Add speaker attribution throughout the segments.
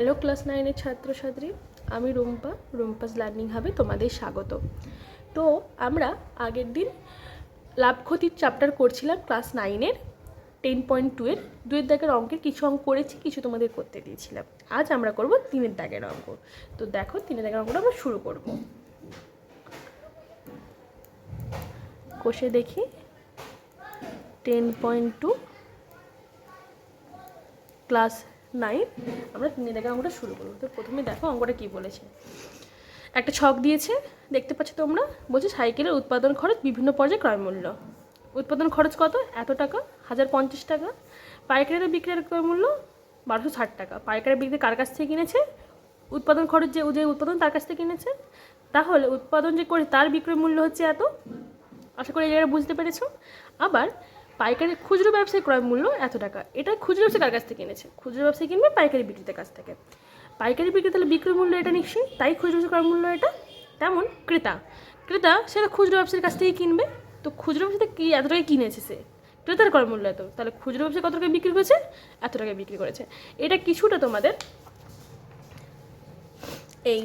Speaker 1: Hello class নাইনের ছাত্রছাত্রী, আমি রুম্পা, রুম্পাস লার্নিং হাবে তোমাদের স্বাগত। তো আমরা আগের দিন লাভ ক্ষতির চ্যাপ্টার করছিলাম ক্লাস নাইনের টেন পয়েন্ট টু এর। দুয়ের দাগের অঙ্কের কিছু অঙ্ক করেছি, কিছু তোমাদের করতে দিয়েছিলাম। আজ আমরা করব তিনের দাগের অঙ্ক। তো দেখো, তিনের দাগের অঙ্কটা আমরা শুরু করব। কষে দেখি। Ten point two class nine, আমরা তিন দাগের অঙ্কটা শুরু করব। তো প্রথমে দেখো অঙ্কটা কী বলেছে। একটা ছক দিয়েছে, দেখতে পাচ্ছ তোমরা, বলছে সাইকেলের উৎপাদন খরচ বিভিন্ন পর্যায়ে ক্রয় মূল্য উৎপাদন খরচ কত? এত টাকা, হাজার পঞ্চাশ টাকা। পাইকারি বিক্রির ক্রয় মূল্য বারোশো ষাট টাকা। পাইকারি বিক্রি কার কাছ থেকে কিনেছে? উৎপাদন খরচ যে যে উৎপাদন তার কাছ থেকে কিনেছে। তাহলে উৎপাদন যে করে, তার বিক্রয় মূল্য হচ্ছে এত। আশা করি এই জায়গাটা বুঝতে পেরেছ। আবার পাইকারি খুচরো ব্যবসায়ী ক্রয় মূল্য এত টাকা। এটা খুচরো ব্যবসায়ী কার কাছ থেকে কিনেছে খুচরো ব্যবসায়ী কিনবে পাইকারি বিক্রেতার কাছ থেকে। পাইকারি বিক্রি তাহলে বিক্রয় মূল্য এটা নিশ্চয়ই, তাই খুচরো ব্যবসায়ী ক্রয় মূল্য এটা? তেমন ক্রেতা। ক্রেতা সেটা খুচরো ব্যবসায়ীর কাছ থেকে কিনবে। তো খুচরো ব্যবসায়ী কি এত টাকায় কিনেছে সে? ক্রেতার ক্রয় মূল্য এত। তাহলে খুচরো ব্যবসায়ী কত টাকায় বিক্রি করেছে? এত টাকায় বিক্রি করেছে। এটা কিছুটা তোমাদের এই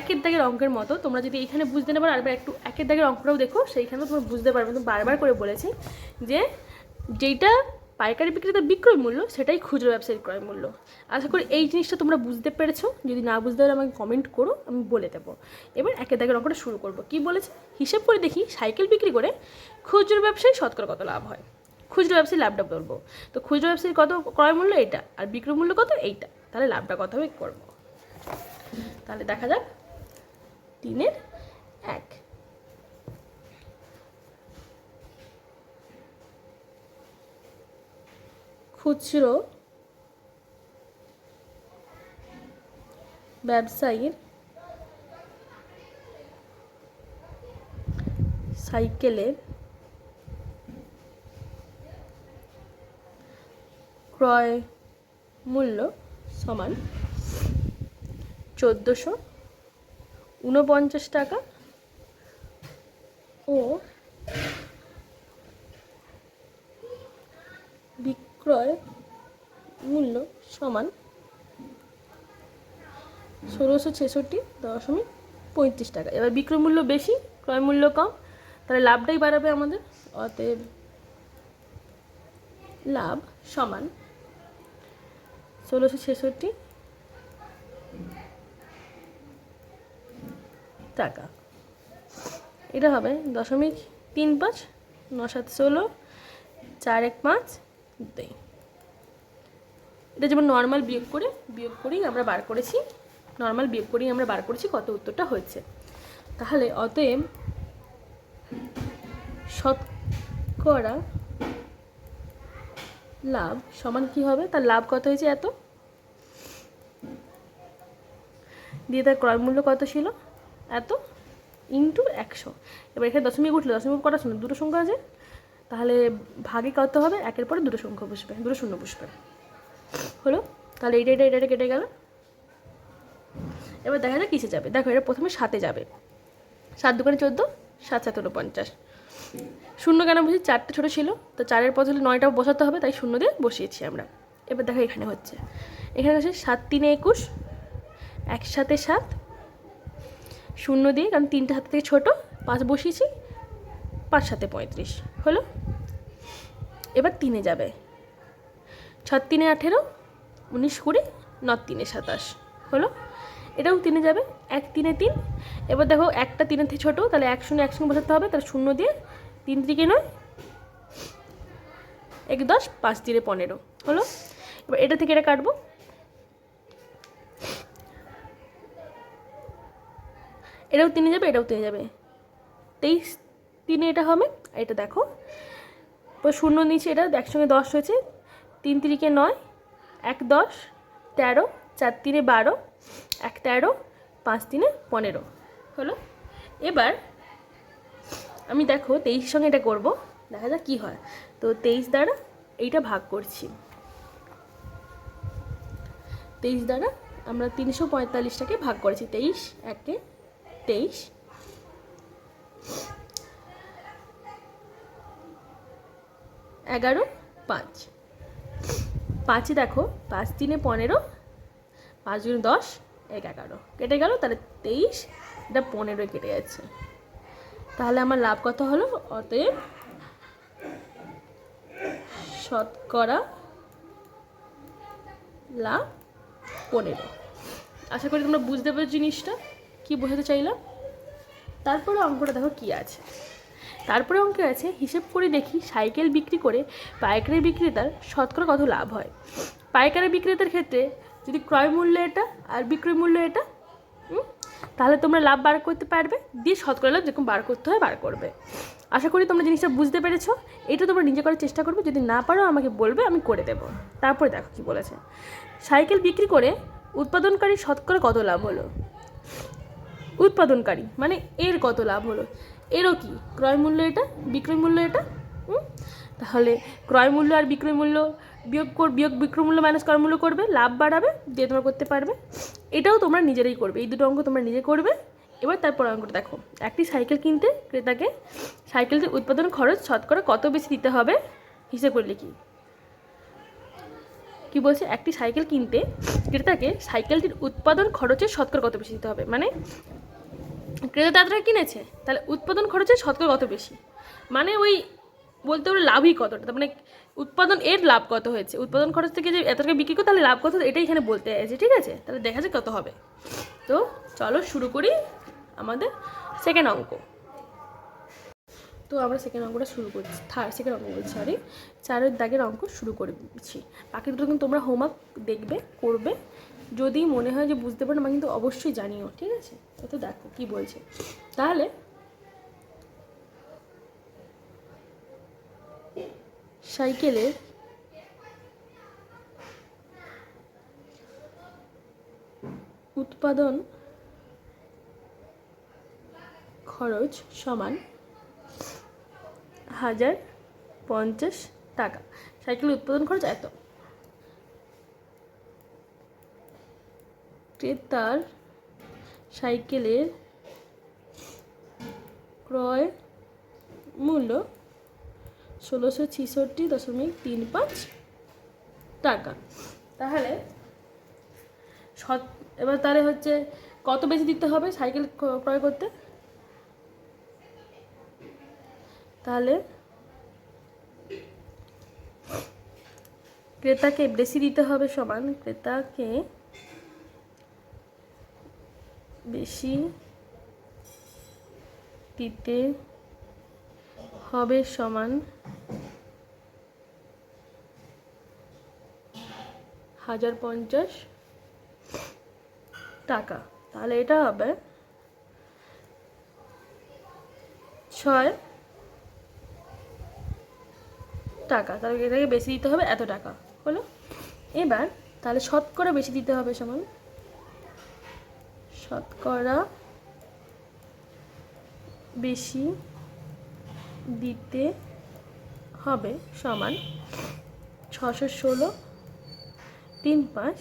Speaker 1: একের দাগের অঙ্কের মতো। তোমরা যদি এখানে বুঝতে না পারো, আরেকবার একটু একের দাগের অঙ্কটাও দেখো। সেইখানেও তোমরা বুঝতে পারবে। তো বারবার করে বলেছি যে যেইটা পাইকারি বিক্রেতার বিক্রয় মূল্য, সেটাই খুচরো ব্যবসায়ীর ক্রয় মূল্য। আশা করি এই জিনিসটা তোমরা বুঝতে পেরেছ। যদি না বুঝতে পারলে আমাকে কমেন্ট করো, আমি বলে দেবো। এবার একের দাগের অঙ্কটা শুরু করব। কি বলেছে? হিসেব করে দেখি, সাইকেল বিক্রি করে খুচরো ব্যবসায়ী শতকরা কত লাভ হয়? খুচরো ব্যবসায়ী লাভটা বলব। তো খুচরো ব্যবসায়ীর কত ক্রয় মূল্য? এইটা। আর বিক্রয় মূল্য কত? এইটা। তাহলে লাভটা কত হবে? করব। তাহলে দেখা যাক। তিনের এক। খুচরো ব্যবসায়ীর সাইকেলের ক্রয় মূল্য সমান চোদ্দোশো ঊনপঞ্চাশ টাকা ও বিক্রয় মূল্য সমান ষোলোশো ছেষট্টি দশমিক পঁয়ত্রিশ টাকা। এবার বিক্রয় মূল্য বেশি, ক্রয় মূল্য কম, তাহলে লাভটাই বাড়াবে আমাদের। অতএব লাভ সমান ষোলোশো ছেষট্টি টাকা। এটা হবে দশমিক তিন পাঁচ ন সাত ষোলো, চার এক পাঁচ দুই। এটা যেমন নর্মাল বিয়োগ করে, বিয়োগ করেই আমরা বার করেছি নর্মাল বিয়োগ করেই আমরা বার করেছি কত উত্তরটা হয়েছে। তাহলে অতএব শতকরা লাভ সমান কি হবে? তার লাভ কত হয়েছে এত? দিয়ে তার ক্রয় মূল্য কত ছিল? এত ইন্টু একশো। এবার এখানে দশমিক উঠলে, দশমিক কটা শূন্য? দুটো সংখ্যা আছে। তাহলে ভাগে কত হবে? একের পরে দুটো সংখ্যা বসবে, দুটো শূন্য বসবে। হলো? তাহলে এইটা এটা এটা কেটে গেল। এবার দেখা যাক কিসে যাবে। দেখো, এটা প্রথমে সাতে যাবে। সাত দোকানে চোদ্দ, সাত সাত উনপঞ্চাশ শূন্য কেন বসি চারটে ছোটো ছিল। তো চারের হলে নয়টাও বসাতে হবে, তাই শূন্য দিয়ে বসিয়েছি আমরা। এবার দেখো এখানে হচ্ছে। এখানে হচ্ছে সাত তিনে একুশ, একসাথে সাত। শূন্য দিয়ে, কারণ তিনটে হাত থেকে ছোটো, পাঁচ বসিয়েছি। পাঁচ সাথে পঁয়ত্রিশ, হলো? এবার তিনে যাবে। ছ তিনে আঠেরো, উনিশ কুড়ি ন তিনে সাতাশ, হলো? এটাও তিনে যাবে, এক তিনে তিন। এবার দেখো, একটা তিনের থেকে ছোটো, তাহলে এক শূন্য একসঙ্গে বসাতে হবে, তাহলে শূন্য দিয়ে তিন দিকে নয়, এক দশ, পাঁচ তিনে পনেরো, হলো? এবার এটা থেকে এটা কাটবো। এটাও তিনে যাবে, এটাও তিনে যাবে। তেইশ তিনে এটা হবে, এটা দেখো। শূন্য নিচে এটা, একসঙ্গে দশ হয়েছে। তিন তিরিকে নয়, এক দশ, তেরো, চার তিনে বারো, এক তেরো, পাঁচ তিনে পনেরো। হলো? এবার আমি দেখো তেইশের সঙ্গে এটা করব, দেখা যাক কী হয়। তো তেইশ দ্বারা এইটা ভাগ করছি। তেইশ দ্বারা আমরা তিনশো পঁয়তাল্লিশটাকে ভাগ করেছি। তেইশ, একে তেইশ এগারো, পাঁচ। পাঁচে দেখো, পাঁচ, তিনে পনেরো, পাঁচ গুণ দশ এক এগারো। কেটে গেল, তাহলে তেইশ, এটা পনেরোয় কেটে যাচ্ছে। তাহলে আমার লাভ কত হলো? অতএব শতকরা লাভ পনেরো। আশা করি তোমরা বুঝতে পারো জিনিসটা, কি বোঝাতে চাইলাম? তারপরে অঙ্কটা দেখো কি আছে। তারপরে অঙ্কে আছে, হিসেব করে দেখি সাইকেল বিক্রি করে পাইকারি বিক্রেতার শতকরা কত লাভ হয়। পাইকারি বিক্রেতার ক্ষেত্রে যদি ক্রয় মূল্য এটা আর বিক্রয় মূল্য এটা তাহলে তোমরা লাভ বার করতে পারবে, দিয়ে শতকরা লাভ যেরকম বার করতে হয় বার করবে। আশা করি তোমরা জিনিসটা বুঝতে পেরেছ, এটা তোমরা নিজে করার চেষ্টা করবে, যদি না পারো আমাকে বলবে, আমি করে দেবো। তারপরে দেখো কি বলেছে, সাইকেল বিক্রি করে উৎপাদনকারী শতকরা কত লাভ হলো? উৎপাদনকারী মানে এর কত লাভ হলো? এরও কি? ক্রয় মূল্য এটা? বিক্রয় মূল্য এটা? তাহলে ক্রয় মূল্য আর বিক্রয় মূল্য বিয়োগ কর বিয়োগ বিক্রয় মূল্য মাইনাস ক্রয় মূল্য করবে, লাভ বাড়াবে, দিয়ে তোমরা করতে পারবে। এটাও তোমরা নিজেরাই করবে, এই দুটো অঙ্ক তোমরা নিজে করবে। এবার তারপর অঙ্কটা দেখো। একটি সাইকেল কিনতে ক্রেতাকে সাইকেলটির উৎপাদন খরচ শতকরা কত বেশি দিতে হবে? হিসেব করলে কি? কি বলছে? একটি সাইকেল কিনতে ক্রেতাকে সাইকেলটির উৎপাদন খরচের শতকরা কত বেশি দিতে হবে? মানে ক্রেতা কিনেছে, তাহলে উৎপাদন খরচে শতকরা কত বেশি? মানে ওই বলতে পারো লাভই কতটা? মানে উৎপাদন এর লাভ কত হয়েছে? উৎপাদন খরচ থেকে যে এত টাকা বিক্রি করো, তাহলে লাভ কত? এটাই এখানে বলতে আছে ঠিক আছে? তাহলে দেখা যাক কত হবে। তো চলো শুরু করি আমাদের সেকেন্ড অঙ্ক। তো আমরা সেকেন্ড অঙ্কটা শুরু করছি থার্ড সেকেন্ড অঙ্ক বলছি সরি চারের দাগের অঙ্ক শুরু করছি। বাকি দুটো কিন্তু তোমরা হোমওয়ার্ক দেখবে, করবে। যদি মনে হয় যে বুঝতে পারো না কিন্তু অবশ্যই জানিও, ঠিক আছে? তো দেখো কি বলছে। তাহলে সাইকেলের উৎপাদন খরচ সমান হাজার পঞ্চাশ টাকা। সাইকেলের উৎপাদন খরচ এত। ক্রেতার সাইকেলের ক্রয় মূল্য ষোলোশো ছিষট্টি দশমিক তিন পাঁচ টাকা। তাহলে সৎ, এবার তাহলে হচ্ছে কত বেশি দিতে হবে সাইকেল ক্রয় করতে? তাহলে ক্রেতাকে বেশি দিতে হবে সমান, ক্রেতাকে বেশি দিতে হবে সমান হাজার পঞ্চাশ টাকা। তাহলে এটা হবে ছয় টাকা। তাহলে এটাকে বেশি দিতে হবে এত টাকা। হলো? এবার তাহলে শতকরা বেশি দিতে হবে সমান শতকরা বেশি দিতে হবে সমান ছশো ষোলো তিন পাঁচ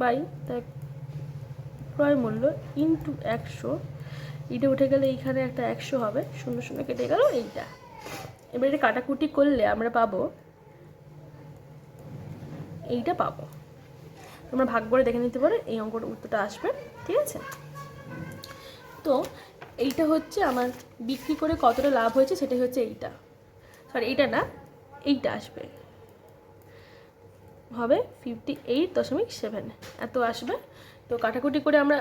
Speaker 1: বাই তার ক্রয় মূল্য ইন্টু একশো। এটা উঠে গেলে এইখানে একটা একশো হবে। শূন্য শূন্য কেটে গেল এইটা। এবার এটা কাটাকুটি করলে আমরা পাবো, এইটা পাবো। তোমরা ভাগ করে দেখে নিতে পারো, এই অঙ্কটা উত্তরটা আসবে, ঠিক আছে? তো এইটা হচ্ছে আমার বিক্রি করে কতটা লাভ হয়েছে সেটাই হচ্ছে এইটা। সরি এইটা না, এইটা আসবে। হবে ফিফটি এইট দশমিক সেভেন এত আসবে? তো কাটাকুটি করে আমরা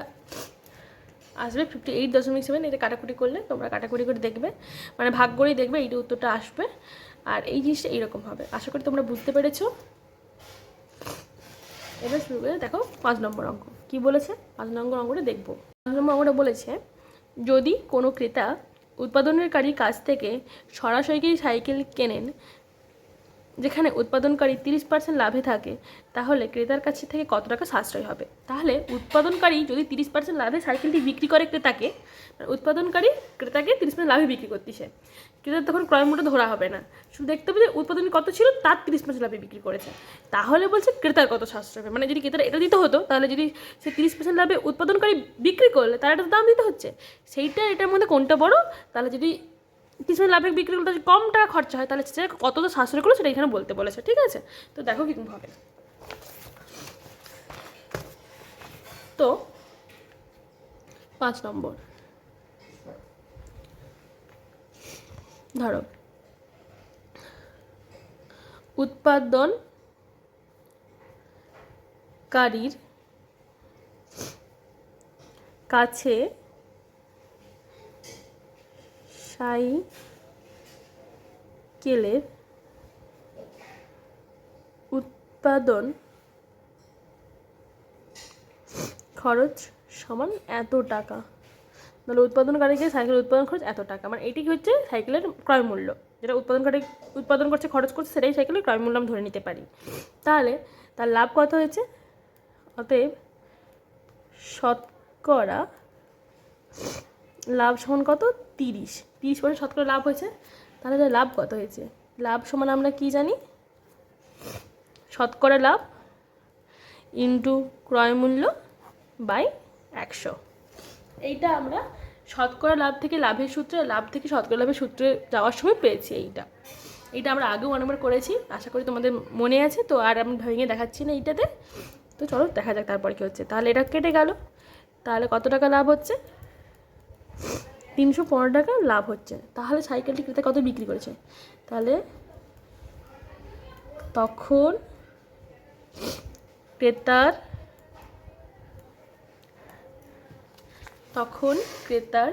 Speaker 1: আসবে ফিফটি এইট দশমিক সেভেন এটা কাটাকুটি করলে তোমরা কাটাকুটি করে দেখবে। মানে ভাগ করেই দেখবে, এইটা উত্তরটা আসবে। আর এই জিনিসটা এইরকম হবে। আশা করি তোমরা বুঝতে পেরেছ। এবার শুরু করে দেখো পাঁচ নম্বর অঙ্ক। কি বলেছে? পাঁচ নম্বর অঙ্কটা দেখব। অঙ্কটা বলেছে যদি কোনো ক্রেতা উৎপাদনকারীর কাছ থেকে সরাসরি সাইকেল কেনেন যেখানে উৎপাদনকারী তিরিশ পার্সেন্ট লাভে থাকে, তাহলে ক্রেতার কাছে থেকে কত টাকা সাশ্রয় হবে? তাহলে উৎপাদনকারী যদি তিরিশ পার্সেন্ট লাভে সাইকেলটি বিক্রি করে ক্রেতাকে উৎপাদনকারী ক্রেতাকে তিরিশ পার্সেন্ট লাভে বিক্রি করতেছে। ক্রেতার তখন ক্রয় মূল্য ধরা হবে না। শুধু দেখতে হবে যে উৎপাদন কত ছিল, তার তিরিশ পার্সেন্ট লাভে বিক্রি করেছে। তাহলে বলছে ক্রেতার কত সাশ্রয় হবে? মানে যদি ক্রেতার এটা দিতে হতো, তাহলে যদি সে তিরিশ পার্সেন্ট লাভে উৎপাদনকারী বিক্রি করলে তার একটা দাম দিতে হচ্ছে। সেইটা এটার মধ্যে কোনটা বড়? তাহলে যদি কিছু লাভে বিক্রি করলে যদি কম টাকা খরচা হয়, তাহলে সে কতটা সাশ্রয় করল সেটা এখানে বলতে বলেছে, ঠিক আছে? তো দেখো কীরকম হবে। তো পাঁচ নম্বর। ধরো উৎপাদনকারীর কাছে সাইকেলের উৎপাদন খরচ সমান এত টাকা। তাহলে উৎপাদনকারীকে সাইকেল উৎপাদন খরচ এত টাকা? মানে এটি কি হচ্ছে? সাইকেলের ক্রয় মূল্য। যেটা উৎপাদনকারী, উৎপাদন করছে, খরচ করছে, সেটাই সাইকেলের ক্রয় মূল্য ধরে নিতে পারি। তাহলে তার লাভ কত হয়েছে? অতএব শতকরা লাভ সমান কত? তিরিশ। তিরিশ পার্সেন্ট শতকরা লাভ হয়েছে। তাহলে লাভ কত হয়েছে? লাভ সমান আমরা কি জানি? শতকরা লাভ ইন্টু ক্রয় মূল্য বাই একশো। এইটা আমরা শতকরা লাভ থেকে লাভের সূত্রে, লাভ থেকে শতকরা লাভের সূত্রে যাওয়ার সময় পেয়েছি এইটা। এইটা আমরা আগেও অনেকবার করেছি, আশা করি তোমাদের মনে আছে, তো আর আমি ভেঙে দেখাচ্ছি না এইটাতে। তো চলো দেখা যাক তারপর কী হচ্ছে। তাহলে এটা কেটে গেল। তাহলে কত টাকা লাভ হচ্ছে? তিনশো পনেরো টাকা লাভ হচ্ছে। তাহলে সাইকেলটি ক্রেতা কত বিক্রি করেছে? তাহলে তখন ক্রেতার তখন ক্রেতার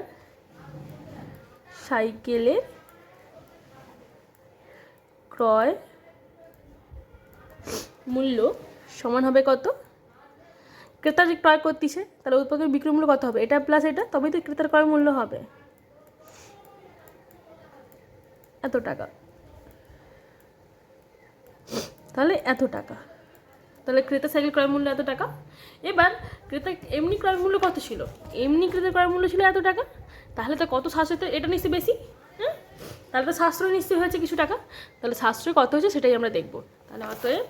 Speaker 1: সাইকেলের ক্রয় মূল্য সমান হবে কত? ক্রেতা যে ক্রয় করতেছে, তাহলে উৎপাদন বিক্রি মূল্য কত হবে? এটা প্লাস এটা, তবেই তো ক্রেতার ক্রয় মূল্য হবে। এত টাকা। তাহলে এত টাকা। তাহলে ক্রেতা সাইকেল ক্রয় মূল্য এত টাকা। এবার ক্রেতা এমনি ক্রয় মূল্য কত ছিল? এমনি ক্রেতা ক্রয় মূল্য ছিল এত টাকা। তাহলে তো কত সাশ্রয় এটা নিশ্চয়ই বেশি হ্যাঁ? তাহলে তো সাশ্রয় নিশ্চয়ই হয়েছে কিছু টাকা। তাহলে সাশ্রয় কত হয়েছে সেটাই আমরা দেখব। তাহলে অতএব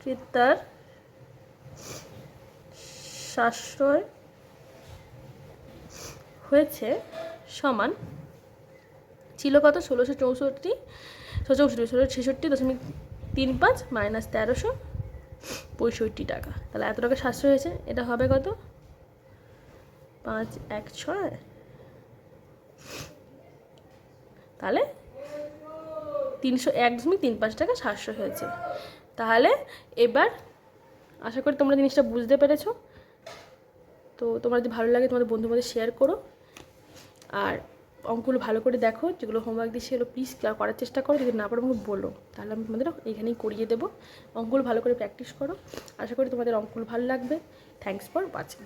Speaker 1: ক্রেতার সাশ্রয় হয়েছে সমান ছিল কত? ষোলোশো চৌষট্টি চৌষট্টি ষোলো ছেষট্টি দশমিক তিন পাঁচ মাইনাস তেরোশো পঁয়ষট্টি টাকা। তাহলে এত টাকা সাশ্রয় হয়েছে, এটা হবে কত? পাঁচ, এক, ছয়। তাহলে তিনশো এক দশমিক তিন পাঁচ টাকা সাশ্রয় হয়েছে। তাহলে এবার আশা করি তোমরা জিনিসটা বুঝতে পেরেছ। তো তোমার যদি ভালো লাগে তোমাদের বন্ধুর মধ্যে শেয়ার করো। আর অঙ্কগুলো ভালো করে দেখো, যেগুলো হোমওয়ার্ক দিয়ে সেগুলো প্লিজ করার চেষ্টা করো, যদি না পারো আমাকে বলো। তাহলে আমি তোমাদের এখানেই করিয়ে দেবো। অঙ্কগুলো ভালো করে প্র্যাকটিস করো। আশা করি তোমাদের অঙ্কগুলো ভালো লাগবে। Thanks for watching